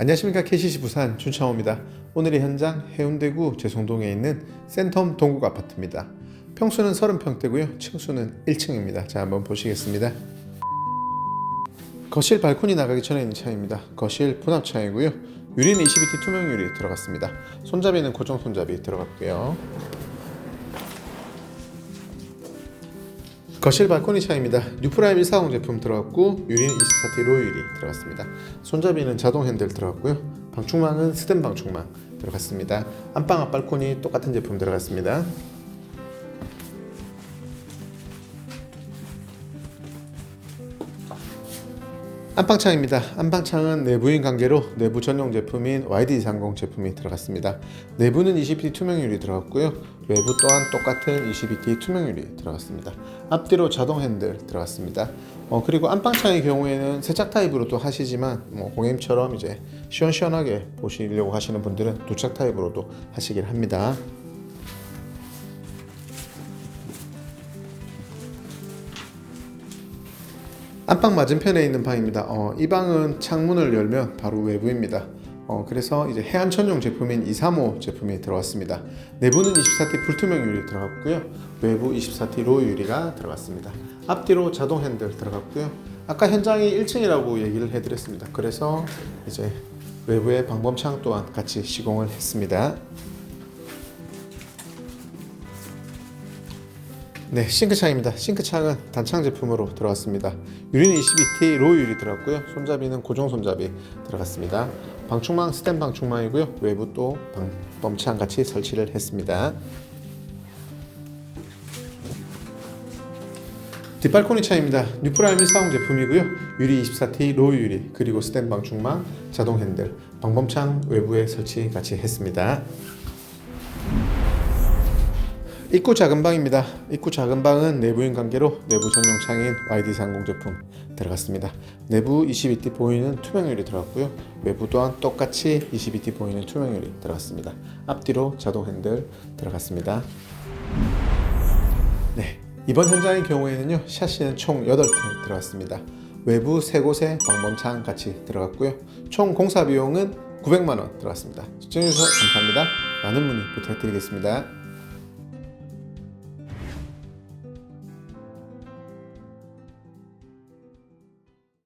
안녕하십니까 KCC 부산 준창호입니다. 오늘의 현장 해운대구 제송동에 있는 센텀 동국 아파트입니다. 평수는 30평대고요. 층수는 1층입니다. 자 한번 보시겠습니다. 거실 발코니 나가기 전에 있는 창입니다. 거실 분합 창이고요. 유리는 22T 투명 유리 들어갔습니다. 손잡이는 고정 손잡이 들어갔고요. 거실 발코니 차입니다. 뉴프라임 140 제품 들어갔고 유리는 24T 로 유리 들어갔습니다. 손잡이는 자동 핸들 들어갔고요. 방충망은 스텐 방충망 들어갔습니다. 안방 앞 발코니 똑같은 제품 들어갔습니다. 안방창입니다. 안방창은 내부인 관계로 내부 전용 제품인 YD30 제품이 들어갔습니다. 내부는 22T 투명유리 들어갔고요. 외부 또한 똑같은 22T 투명유리 들어갔습니다. 앞뒤로 자동 핸들 들어갔습니다. 어, 그리고 안방창의 경우에는 세짝 타입으로 도 하시지만 뭐 공임처럼 이제 시원시원하게 보시려고 하시는 분들은 두착 타입으로도 하시길 합니다. 안방 맞은편에 있는 방입니다. 어, 이 방은 창문을 열면 바로 외부입니다. 어, 그래서 이제 해안 전용 제품인 235 제품이 들어왔습니다. 내부는 24T 불투명 유리 들어갔고요. 외부 24T 로 유리가 들어갔습니다. 앞뒤로 자동 핸들 들어갔고요. 아까 현장이 1층이라고 얘기를 해드렸습니다. 그래서 이제 외부의 방범창 또한 같이 시공을 했습니다. 네, 싱크창입니다. 싱크창은 단창 제품으로 들어갔습니다. 유리는 22T 로 유리 들어갔고요. 손잡이는 고정 손잡이 들어갔습니다. 방충망 스텐 방충망이고요. 외부 또 방 범창 같이 설치를 했습니다. 뒷발코니 차입니다. 뉴프라임 140 제품이고요. 유리 24T 로 유리 그리고 스텐 방충망 자동 핸들 방범창 외부에 설치 같이 했습니다. 입구 작은 방입니다. 입구 작은 방은 내부인 관계로 내부 전용 창인 YD30 제품 들어갔습니다. 내부 22T 보이는 투명유리 들어갔고요. 외부 또한 똑같이 22T 보이는 투명유리 들어갔습니다. 앞뒤로 자동 핸들 들어갔습니다. 네, 이번 현장의 경우에는요 샤시는 총 8대 들어갔습니다. 외부 세 곳에 방범창 같이 들어갔고요. 총 공사 비용은 900만 원 들어갔습니다. 시청해주셔서 감사합니다. 많은 문의 부탁드리겠습니다.